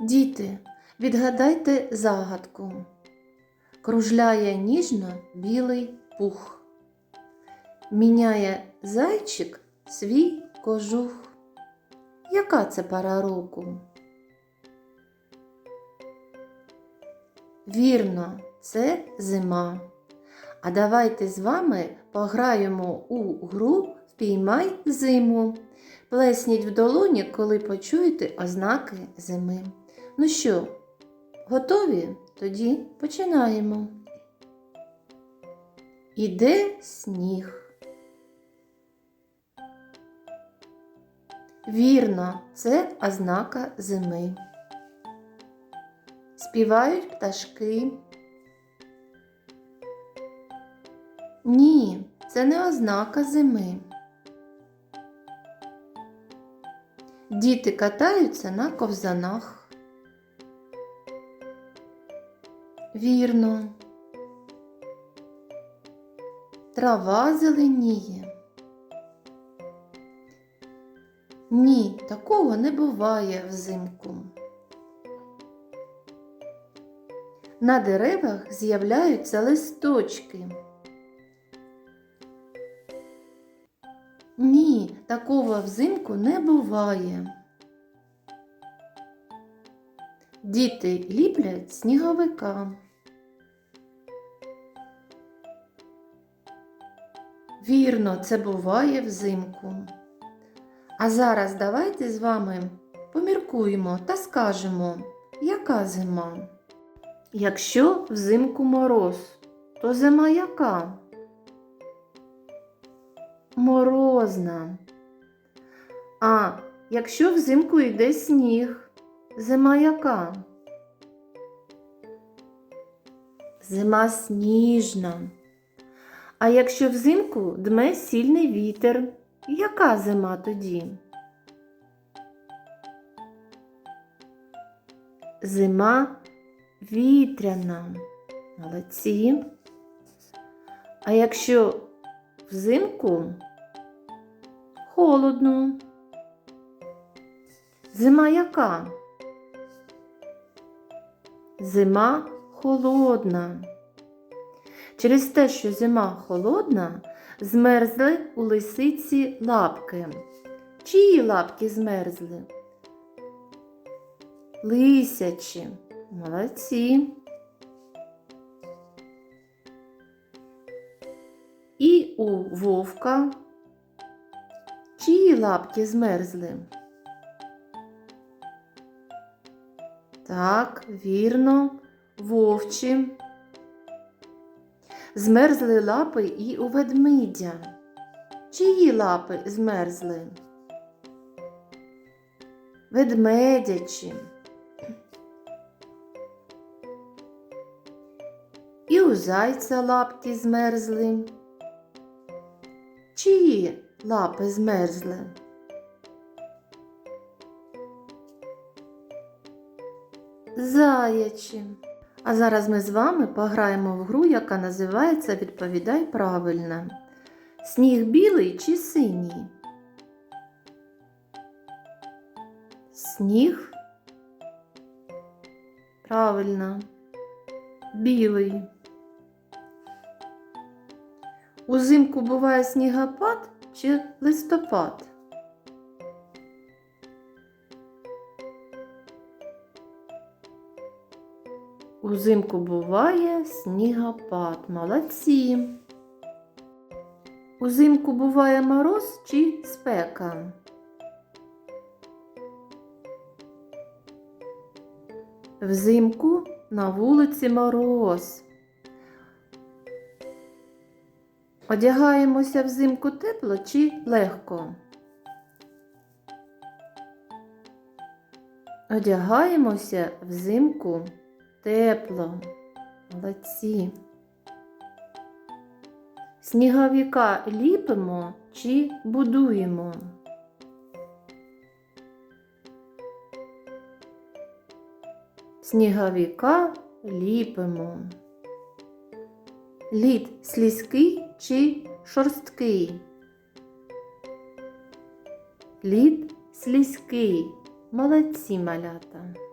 Діти, відгадайте загадку. Кружляє ніжно білий пух. Міняє зайчик свій кожух. Яка це пора року? Вірно, це зима. А давайте з вами пограємо у гру Впіймай зиму. Плесніть в долоні, коли почуєте ознаки зими. Ну що, готові? Тоді починаємо. Іде сніг. Вірно, це ознака зими. Співають пташки. Ні, це не ознака зими. Діти катаються на ковзанах. Вірно. Трава зеленіє. Ні, такого не буває взимку. На деревах з'являються листочки. Ні, такого взимку не буває. Діти ліплять сніговика. Вірно, це буває взимку. А зараз давайте з вами поміркуємо та скажемо, яка зима. Якщо взимку мороз, то зима яка? Морозна. А якщо взимку йде сніг, зима яка? Зима сніжна. А якщо взимку дме сильний вітер, яка зима тоді? Зима вітряна. Молодці. А якщо взимку холодно. Зима яка? Зима холодна. Через те, що зима холодна, змерзли у лисиці лапки. Чиї лапки змерзли? Лисячі. Молодці. І у вовка. Чиї лапки змерзли? Так, вірно, вовчі. Змерзли лапи і у ведмидя. Чиї лапи змерзли? Ведмедячі. І у зайця лапки змерзли. Чиї лапи змерзли? Заячі. А зараз ми з вами пограємо в гру, яка називається Відповідай правильно. Сніг білий чи синій? Сніг. Правильно. Білий. Узимку буває снігопад чи листопад? Узимку буває снігопад. Молодці. Узимку буває мороз чи спека? Взимку на вулиці мороз. Одягаємося взимку тепло чи легко? Одягаємося взимку тепло. Молодці. Сніговіка ліпимо чи будуємо? Сніговіка ліпимо. Лід слізький чи шорсткий? Лід слізький. Молодці малята.